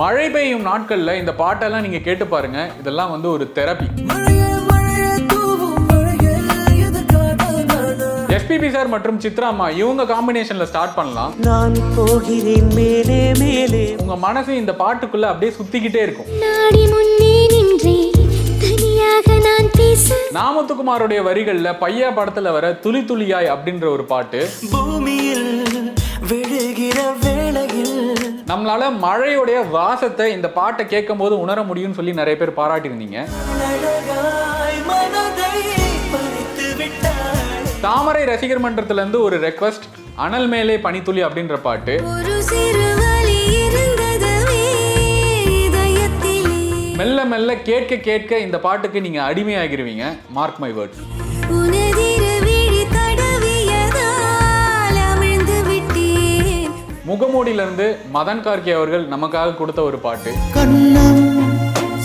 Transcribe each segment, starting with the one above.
மழை பெய்யும் நாட்கள்ல இந்த பாட்டெல்லாம் நீங்க கேட்டு பாருங்க. இதெல்லாம் வந்து ஒரு தெரப்பி? எஸ்பிபி சார் மற்றும் சித்ரா அம்மா இவங்க காம்பினேஷன்ல ஸ்டார்ட் பண்ணலாம். நான் போகிறேன் மேலே மேலே. உங்க மனசு இந்த பாட்டுக்குள்ள அப்படியே சுத்திக்கிட்டே இருக்கும். நாடி முன்னே நின்றே தனியாக நான் பேச. நாமத்துக்குமாருடைய வரிகள்ல பையா படத்துல வர துளி துளியாய் அப்படின்ற ஒரு பாட்டு. பூமியில் விழுகிற வேளையில் நம்மளால மழையுடைய வாசத்தை இந்த பாட்டை கேட்கும் போது உணர முடியும்னு சொல்லி நிறைய பேர் பாராட்டியிருந்தீங்க. தாமரை ரசிகர் மன்றத்துல இருந்து ஒரு ரெக்வஸ்ட் அனல் மேலே பனித்துளி அப்படின்ற பாட்டு. மெல்ல மெல்ல கேட்க கேட்க இந்த பாட்டுக்கு நீங்க அடிமையாகிருவீங்க. மார்க் மை வேர்ட்ஸ் இருந்து மதன் கார்கே அவர்கள் நமக்காக கொடுத்த ஒரு பாட்டு. கண்ணம்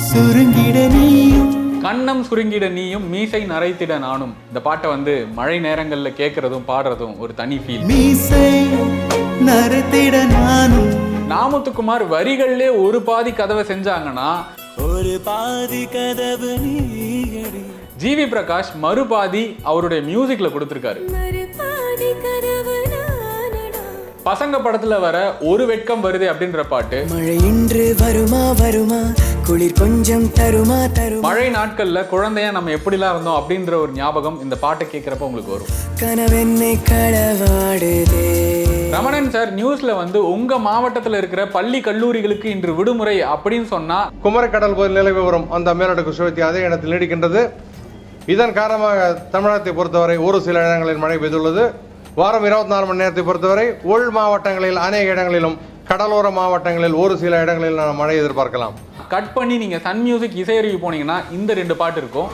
சுருங்கிட நீயும். கண்ணம் சுருங்கிட நீயும் மீசை நரைத்திட நானும். இந்த பாட்டை வந்து மழை நேரங்கள்ல கேட்கறதும் பாடுறதும் ஒரு தனி ஃபீல் மீசை நரத்திட நானும். நாமத்துக்குமார் வரிகள்லே ஒரு பாதி கதவை செஞ்சாங்கன்னா ஒரு பாதி கதவு ஜிவி பிரகாஷ் மறுபாதி அவருடைய மியூசிக்ல கொடுத்துருக்காரு. பசங்க படத்துல வர ஒரு வெட்கம் வருதே அப்படின்ற பாட்டு. மழை இன்று வருமா வருமா? குளிர் கொஞ்சம் தருமா தருமா? மழை நாட்கள்ல குழந்தையா நம்ம எப்படிலாம் இருந்தோம் அப்படின்ற ஒரு ஞாபகம் இந்த பாட்டை கேட்கிறப்ப உங்களுக்கு வரும். கனவென்னை களவாடுதே. ரமணன் சார் நியூஸ்ல வந்து உங்க மாவட்டத்துல இருக்கிற பள்ளி கல்லூரிகளுக்கு இன்று விடுமுறை அப்படின்னு சொன்னா குமரிக்கடல் பகுதியில் நிலவி வரும். அந்த மேலடுக்கு சுழற்சி அதே இடத்தில் நீடிக்கின்றது. இதன் காரணமாக தமிழகத்தை பொறுத்தவரை ஒரு சில இடங்களில் மழை பெய்துள்ளது. வாரம் இருபத்தி நாலு மணி நேரத்தை பொறுத்தவரை உள் மாவட்டங்களில் அநேக இடங்களிலும் கடலோர மாவட்டங்களில் ஒரு சில இடங்களில் நாம் மழை எதிர்பார்க்கலாம். கட் பண்ணி நீங்க சன் மியூசிக் இசையருவி போனீங்கன்னா இந்த ரெண்டு பாட்டு இருக்கும்.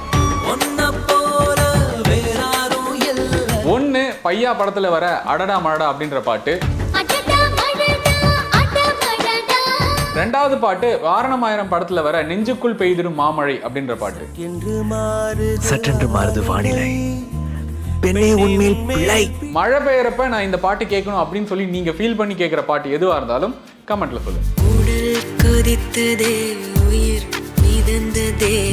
ஒன்னு பையா படத்துல வர அடடா மழடா அப்படின்ற பாட்டு. மடடா ரெண்டாவது பாட்டு வாரணமாயிரம் படத்துல வர நெஞ்சுக்குள் பெய்திடும் மாமழை அப்படின்ற பாட்டு. சற்றென்று மாறுது வானிலை. பெண்ணே உன்மேல் பிழை. மழை பெய்யறப்ப நான் இந்த பாட்டு கேட்கணும் அப்படின்னு சொல்லி நீங்க ஃபீல் பண்ணி கேட்குற பாட்டு எதுவா இருந்தாலும் கமெண்ட்ல சொல்லுங்க. உடல் கொதித்ததே உயிர் மிதந்ததே.